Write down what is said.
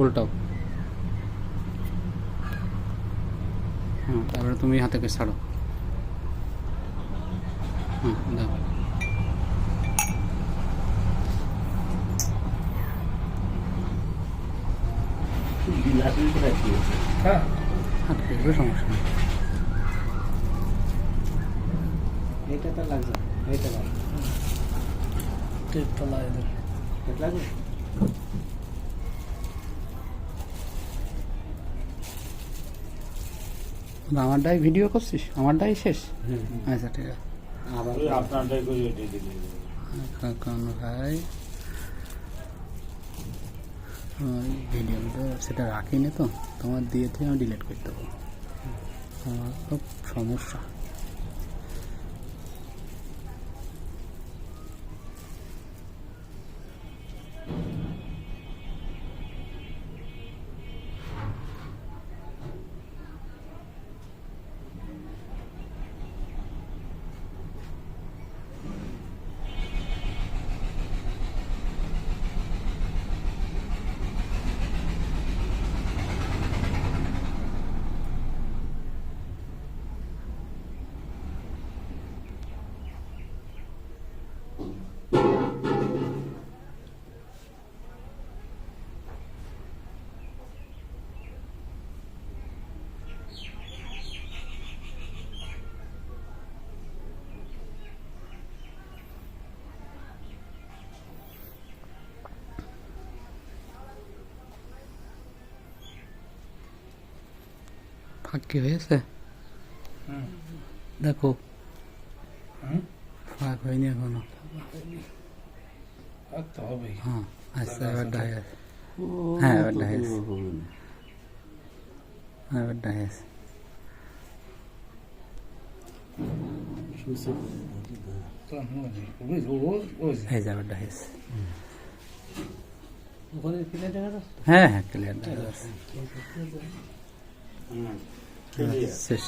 উল্টাও। হুম তারপরে তুমি হাতেকে ছাড়ো। হুম দাও। হ্যাঁ সমস্যা নেই। এটা তো লাগছে এটা লাগবে। টেপটা লাগে দেন এটা লাগবে? আমারটাই ভিডিও করছিস? আমারটাই শেষ? আচ্ছা ঠিক আছে। আবার আপনারটাই করে এটাই কাকান ভাই। ওই ভিডিওটা সেটা রাখিনি তো তোমার দিয়েছি আমি ডিলিট করতে দেবো। আমার খুব সমস্যা। আচ্ছা এবার ডাই আছে হ্যাঁ এবার ডাই আছে হ্যাঁ এবার ডাই আছে তো ওই ওই ওই এই যে এবার ডাই আছে ওখানে ফিরে দেখা যাচ্ছে হ্যাঁ হ্যাঁ ক্লিয়ার Слышь.